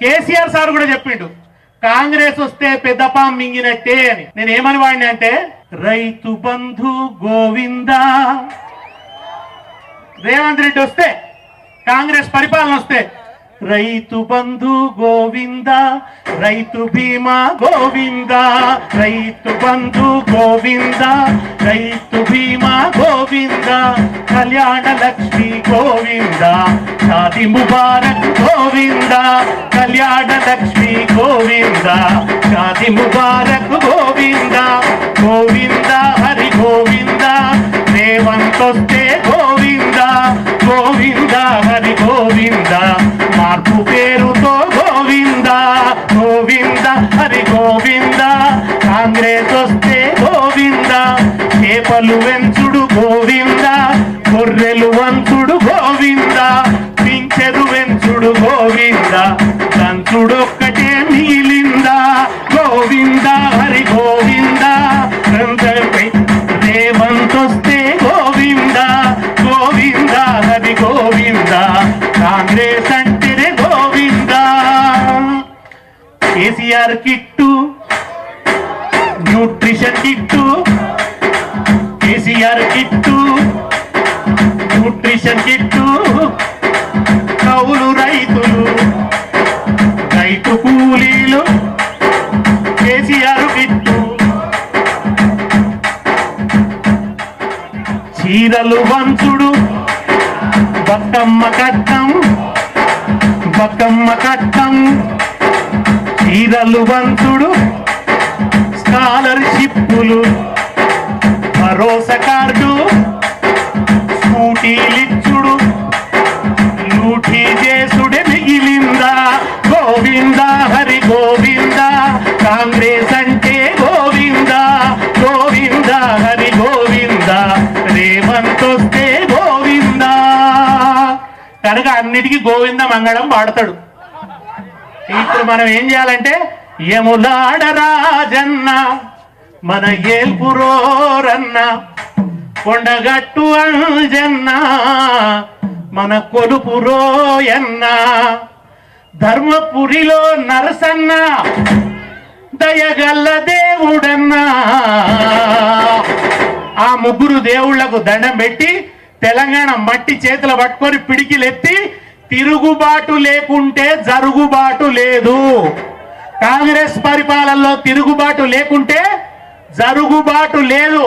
KCR sir కూడా చెప్పిండు కాంగ్రెస్ వస్తే పెద్దపాం మింగినట్టే అని. నేను ఏమని వాడిని అంటే రైతు బంధు గోవిందా. రేవంత్ రెడ్డి వస్తే కాంగ్రెస్ పరిపాలన వస్తే రైతు బంధు గోవింద రైతు బీమా గోవింద రైతు బంధు గోవింద రైతు బీమా గోవింద కళ్యాణ లక్ష్మి గోవింద. షాది ముబారక్ గోవింద కళ్యాణ లక్ష్మి గోవింద షాది ముబారక్ గోవింద గోవింద హరి గోవింద రేవంత్ వస్తే గోవింద గోవింద హరి గోవింద మార్పు పేరు గోవిందా దంచుడు ఒక్కటే మిగిలిందా? గోవింద హరి గోవిందా? రంజపై రేవంతొస్తే గోవింద? గోవింద హరి గోవింద? కాంగ్రెస్ అంటేనే Govinda? KCR kit nutrition kit KCR kit nutrition kit కూలీలు కేసీఆర్ కిట్టు చీరలు వంచుడు బక్కమ్మ కట్టం బక్కమ్మ కట్టం. చీరలు వంచుడు స్కాలర్షిప్పులు భరోసా కార్డు. కనుక అన్నిటికీ గోవింద మంగళం పాడతాడు ఇప్పుడు మనం ఏం చేయాలంటే యములాడ రాజన్న మన ఏల్పురోరన్న కొండగట్టు అంజన్న మన కొలుపురోయన్న ధర్మపురిలో నరసన్న దయగల్ల దేవుడన్నా. ఆ ముగ్గురు దేవుళ్ళకు దండం పెట్టి తెలంగాణ మట్టి చేతులు పట్టుకొని పిడికిలెత్తి తిరుగుబాటు లేకుంటే జరుగుబాటు లేదు. కాంగ్రెస్ పరిపాలనలో తిరుగుబాటు లేకుంటే జరుగుబాటు లేదు.